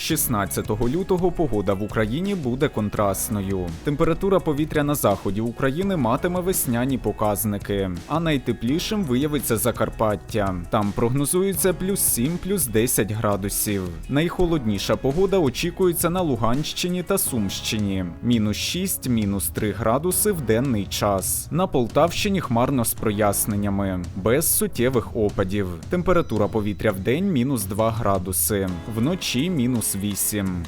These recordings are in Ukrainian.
16 лютого погода в Україні буде контрастною. Температура повітря на заході України матиме весняні показники, а найтеплішим виявиться Закарпаття. Там прогнозується плюс 7, плюс 10 градусів. Найхолодніша погода очікується на Луганщині та Сумщині. Мінус 6, мінус 3 градуси в денний час. На Полтавщині хмарно з проясненнями, без суттєвих опадів. Температура повітря в день мінус 2 градуси, вночі мінус 8.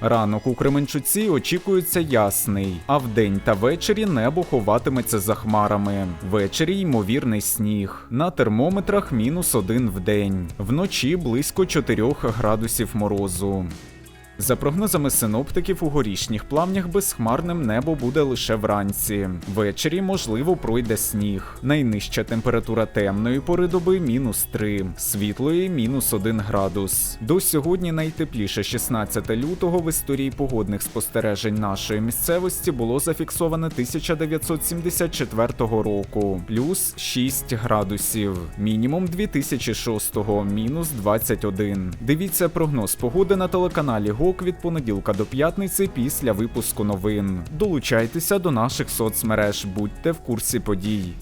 Ранок у Кременчуці очікується ясний, а вдень та ввечері небо ховатиметься за хмарами. Ввечері ймовірний сніг. На термометрах мінус один в день. Вночі близько 4 градусів морозу. За прогнозами синоптиків, у горішніх плавнях безхмарним небо буде лише вранці. Ввечері, можливо, пройде сніг. Найнижча температура темної пори доби мінус 3, світлої мінус 1 градус. До сьогодні найтепліше 16 лютого в історії погодних спостережень нашої місцевості було зафіксовано 1974 року, плюс 6 градусів. Мінімум 2006, мінус 21. Дивіться прогноз погоди на телеканалі ГОК від понеділка до п'ятниці після випуску новин. Долучайтеся до наших соцмереж, будьте в курсі подій.